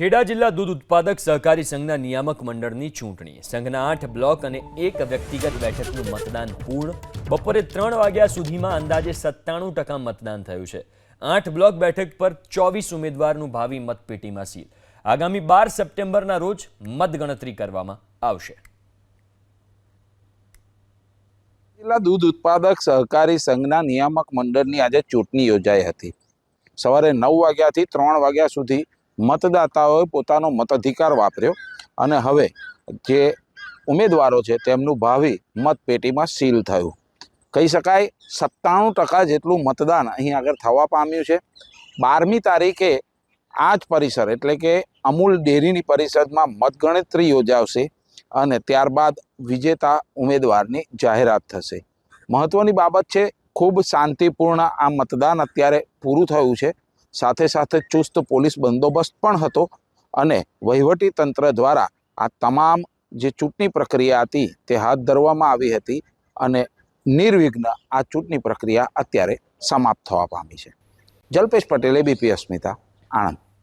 ખેડા જિલ્લા દૂધ ઉત્પાદક સહકારી સંઘના નિયામક મંડળની ચૂંટણી. સંઘના આઠ બ્લોક અને એક વ્યક્તિગત બેઠકનું મતદાન પૂર્ણ. બપોરે ત્રણ વાગ્યા સુધીમાં અંદાજે સત્તાણું ટકા મતદાન થયું છે. આઠ બ્લોક બેઠક પર ચોવીસ ઉમેદવારનું ભાવિ મતપેટીમાં સીલ આગામી બાર સપ્ટેમ્બરના રોજ મતગણતરી કરવામાં આવશે. જિલ્લા દૂધ ઉત્પાદક સહકારી સંઘના નિયામક મંડળની આજે ચૂંટણી યોજાઈ હતી. સવારે નવ વાગ્યાથી ત્રણ વાગ્યા સુધી મતદાતાઓએ પોતાનો મતાધિકાર વાપર્યો અને હવે જે ઉમેદવારો છે તેમનું ભાવિ મતપેટીમાં સીલ થયું. કહી શકાય સત્તાણું ટકા જેટલું મતદાન અહીં આગળ થવા પામ્યું છે. બારમી તારીખે આ જ પરિસર એટલે કે અમૂલ ડેરીની પરિષદમાં મતગણતરી યોજાશે અને ત્યારબાદ વિજેતા ઉમેદવારની જાહેરાત થશે. મહત્ત્વની બાબત છે ખૂબ શાંતિપૂર્ણ આ મતદાન અત્યારે પૂરું થયું છે. સાથે સાથે ચુસ્ત પોલીસ બંદોબસ્ત પણ હતો અને વહીવટી તંત્ર દ્વારા આ તમામ જે ચૂંટણી પ્રક્રિયા હતી તે હાથ ધરવામાં આવી હતી અને નિર્વિઘ્ન આ ચૂંટણી પ્રક્રિયા અત્યારે સમાપ્ત થવા પામી છે. જલ્પેશ પટેલે બીપી અસ્મિતા આણંદ.